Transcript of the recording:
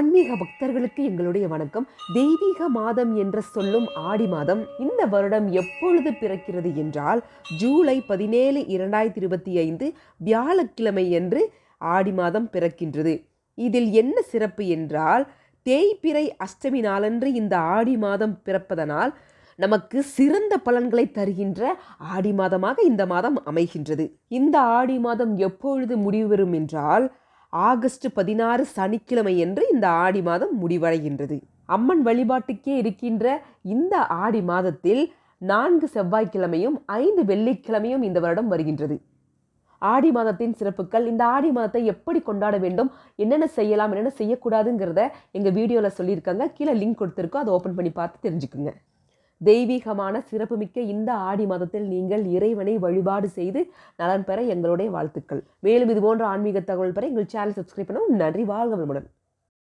ஆன்மீக பக்தர்களுக்கு எங்களுடைய வணக்கம். தெய்வீக மாதம் என்ற சொல்லும் ஆடி மாதம் இந்த வருடம் எப்பொழுது பிறக்கிறது என்றால் ஜூலை பதினேழு இரண்டாயிரத்தி இருபத்தி ஐந்து வியாழக்கிழமை என்று ஆடி மாதம் பிறக்கின்றது. இதில் என்ன சிறப்பு என்றால் தேய்பிறை அஷ்டமி நாளன்று இந்த ஆடி மாதம் பிறப்பதனால் நமக்கு சிறந்த பலன்களை தருகின்ற ஆடி மாதமாக இந்த மாதம் அமைகின்றது. இந்த ஆடி மாதம் எப்பொழுது முடிவு பெறும் என்றால் ஆகஸ்ட் பதினாறு சனிக்கிழமை என்று இந்த ஆடி மாதம் முடிவடைகின்றது. அம்மன் வழிபாட்டுக்கே இருக்கின்ற இந்த ஆடி மாதத்தில் நான்கு செவ்வாய்க்கிழமையும் ஐந்து வெள்ளிக்கிழமையும் இந்த வருடம் வருகின்றது. ஆடி மாதத்தின் சிறப்புகள் இந்த ஆடி மாதத்தை எப்படி கொண்டாட வேண்டும் என்னென்ன செய்யலாம் என்னென்ன செய்யக்கூடாதுங்கிறத எங்கள் வீடியோவில் சொல்லியிருக்காங்க. கீழே லிங்க் கொடுத்துருக்கோம் அதை ஓப்பன் பண்ணி பார்த்து தெரிஞ்சுக்குங்க. தெய்வீகமான சிறப்புமிக்க இந்த ஆடி மாதத்தில் நீங்கள் இறைவனை வழிபாடு செய்து நலன் பெற எங்களுடைய வாழ்த்துக்கள். மேலும் இது போன்ற ஆன்மீக தகவல் பெற எங்கள் சேனல் சப்ஸ்கிரைப் பண்ணவும் நன்றி. வாழ்க வளமுடன்.